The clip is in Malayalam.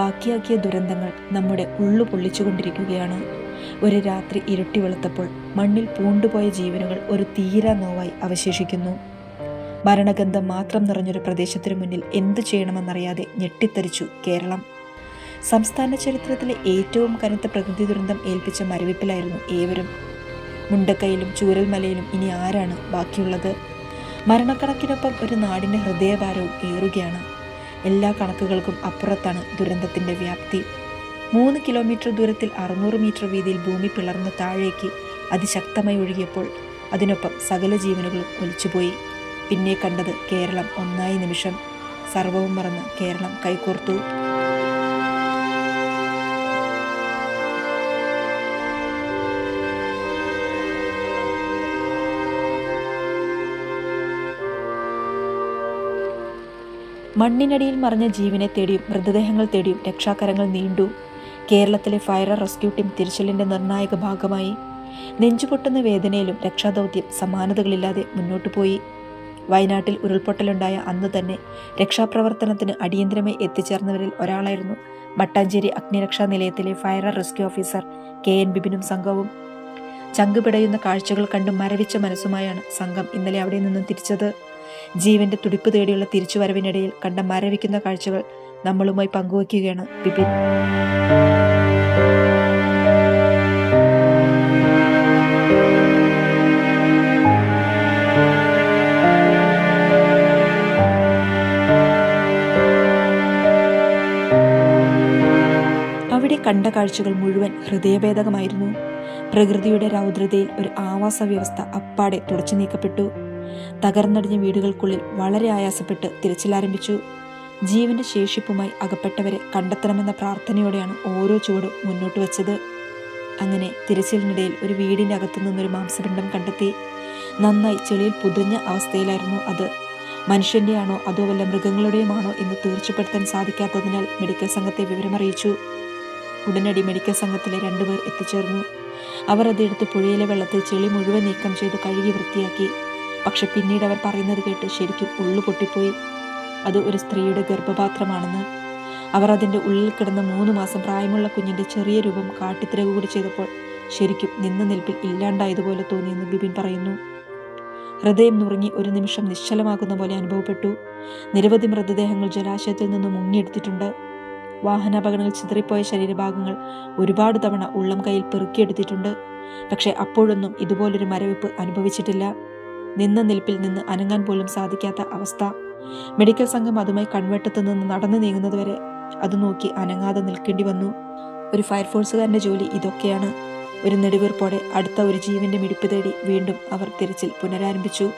ബാക്കിയാക്കിയ ദുരന്തങ്ങൾ നമ്മുടെ ഉള്ളു പൊള്ളിച്ചുകൊണ്ടിരിക്കുകയാണ്. ഒരു രാത്രി ഇരുട്ടി വെളുത്തപ്പോൾ മണ്ണിൽ പൂണ്ടുപോയ ജീവനുകൾ ഒരു തീരാ നോവായി അവശേഷിക്കുന്നു. മരണഗന്ധം മാത്രം നിറഞ്ഞൊരു പ്രദേശത്തിനു മുന്നിൽ എന്തു ചെയ്യണമെന്നറിയാതെ ഞെട്ടിത്തരിച്ചു കേരളം. സംസ്ഥാന ചരിത്രത്തിലെ ഏറ്റവും കനത്ത പ്രകൃതി ദുരന്തം ഏൽപ്പിച്ച മരവിപ്പിലായിരുന്നു ഏവരും. മുണ്ടക്കയിലും ചൂരൽമലയിലും ഇനി ആരാണ് ബാക്കിയുള്ളത്? മരണക്കണക്കിനൊപ്പം ഒരു നാടിന്റെ ഹൃദയഭാരവും ഏറുകയാണ്. എല്ലാ കണക്കുകൾക്കും അപ്പുറത്താണ് ദുരന്തത്തിന്റെ വ്യാപ്തി. മൂന്ന് കിലോമീറ്റർ ദൂരത്തിൽ അറുന്നൂറ് മീറ്റർ വീതിയിൽ ഭൂമി പിളർന്ന് താഴേക്ക് അതിശക്തമായി ഒഴുകിയപ്പോൾ അതിനൊപ്പം സകല ജീവനുകളും ഒലിച്ചുപോയി. പിന്നെ കണ്ടത് കേരളം ഒന്നായി നിമിഷം. സർവവും മറന്ന് കേരളം കൈകോർത്തു. മണ്ണിനടിയിൽ മറിഞ്ഞ ജീവനെ തേടിയും മൃതദേഹങ്ങൾ തേടിയും രക്ഷാകരങ്ങൾ നീണ്ടു. കേരളത്തിലെ ഫയർ റെസ്ക്യൂ ടീം തിരച്ചിലിന്റെ നിർണായക ഭാഗമായി. നെഞ്ചുപൊട്ടുന്ന വേദനയിലും രക്ഷാദൗത്യം സമാനതകളില്ലാതെ മുന്നോട്ടു പോയി. വയനാട്ടിൽ ഉരുൾപൊട്ടലുണ്ടായ അന്ന് തന്നെ രക്ഷാപ്രവർത്തനത്തിന് അടിയന്തരമായി എത്തിച്ചേർന്നവരിൽ ഒരാളായിരുന്നു മട്ടാഞ്ചേരി അഗ്നിരക്ഷാ നിലയത്തിലെ fire rescue officer K N ബിബിനും സംഘവും. ചങ്കുപിടയുന്ന കാഴ്ചകൾ കണ്ട് മരവിച്ച മനസ്സുമായാണ് സംഘം ഇന്നലെ അവിടെ നിന്നും തിരിച്ചത്. ജീവന്റെ തുടിപ്പ് തേടിയുള്ള തിരിച്ചുവരവിനിടയിൽ കണ്ട മരവിക്കുന്ന കാഴ്ചകൾ നമ്മളുമായി പങ്കുവയ്ക്കുകയാണ് ബിപിൻ അവിടെ കണ്ട കാഴ്ചകൾ മുഴുവൻ ഹൃദയഭേദകമായിരുന്നു. പ്രകൃതിയുടെ രൗദ്രതയിൽ ഒരു ആവാസ വ്യവസ്ഥ അപ്പാടെ തുടച്ചു നീക്കപ്പെട്ടു. തകർന്നടിഞ്ഞ വീടുകൾക്കുള്ളിൽ വളരെ ആയാസപ്പെട്ട് തിരച്ചിലാരംഭിച്ചു ജീവന്റെ ശേഷിപ്പുമായി അകപ്പെട്ടവരെ കണ്ടെത്തണമെന്ന പ്രാർത്ഥനയോടെയാണ് ഓരോ ചുവടും മുന്നോട്ട് വച്ചത്. അങ്ങനെ തിരച്ചിലിനിടയിൽ ഒരു വീടിന്റെ അകത്തു നിന്നൊരു മാംസപിണ്ഡം കണ്ടെത്തി. നന്നായി ചെളിയിൽ പുതിഞ്ഞ അവസ്ഥയിലായിരുന്നു അത്. മനുഷ്യന്റെയാണോ അതോ വല്ല മൃഗങ്ങളുടെയുമാണോ എന്ന് തീർച്ചപ്പെടുത്താൻ സാധിക്കാത്തതിനാൽ മെഡിക്കൽ സംഘത്തെ വിവരമറിയിച്ചു. ഉടനടി മെഡിക്കൽ സംഘത്തിലെ രണ്ടുപേർ എത്തിച്ചേർന്നു. അവർ അതെടുത്ത് പുഴയിലെ വെള്ളത്തിൽ ചെളി മുഴുവൻ നീക്കം ചെയ്ത് കഴുകി വൃത്തിയാക്കി. പക്ഷെ പിന്നീട് അവർ പറയുന്നത് കേട്ട് ശരിക്കും ഉള്ളു പൊട്ടിപ്പോയി. അത് ഒരു സ്ത്രീയുടെ ഗർഭപാത്രമാണെന്ന്. അവർ അതിന്റെ ഉള്ളിൽ കിടന്ന മൂന്ന് മാസം പ്രായമുള്ള കുഞ്ഞിന്റെ ചെറിയ രൂപം കാട്ടിത്തിരകു കൂടി ചെയ്തപ്പോൾ ശരിക്കും നിന്ന നിൽപ്പിൽ ഇല്ലാണ്ടായതുപോലെ തോന്നിയെന്ന് ബിബിൻ പറയുന്നു. ഹൃദയം നുറുങ്ങി ഒരു നിമിഷം നിശ്ചലമാകുന്ന പോലെ അനുഭവപ്പെട്ടു. നിരവധി മൃതദേഹങ്ങൾ ജലാശയത്തിൽ നിന്ന് മുങ്ങിയെടുത്തിട്ടുണ്ട്. വാഹനാപകടങ്ങളിൽ ചിതറിപ്പോയ ശരീരഭാഗങ്ങൾ ഒരുപാട് തവണ ഉള്ളം കയ്യിൽ പെറുക്കിയെടുത്തിട്ടുണ്ട്. പക്ഷെ അപ്പോഴൊന്നും ഇതുപോലൊരു മരവിപ്പ് അനുഭവിച്ചിട്ടില്ല. നിന്ന നിൽപ്പിൽ നിന്ന് അനങ്ങാൻ പോലും സാധിക്കാത്ത അവസ്ഥ. മെഡിക്കൽ സംഘം അതുമായി കൺവെട്ടത്ത് നിന്ന് നടന്നു നീങ്ങുന്നതുവരെ അത് നോക്കി അനങ്ങാതെ നിൽക്കേണ്ടി വന്നു. ഒരു ഫയർഫോഴ്സുകാരന്റെ ജോലി ഇതൊക്കെയാണ്. ഒരു നെടുവീർപ്പോടെ അടുത്ത ഒരു ജീവന്റെ മിടിപ്പ് തേടി വീണ്ടും അവർ തിരച്ചിൽ പുനരാരംഭിച്ചു.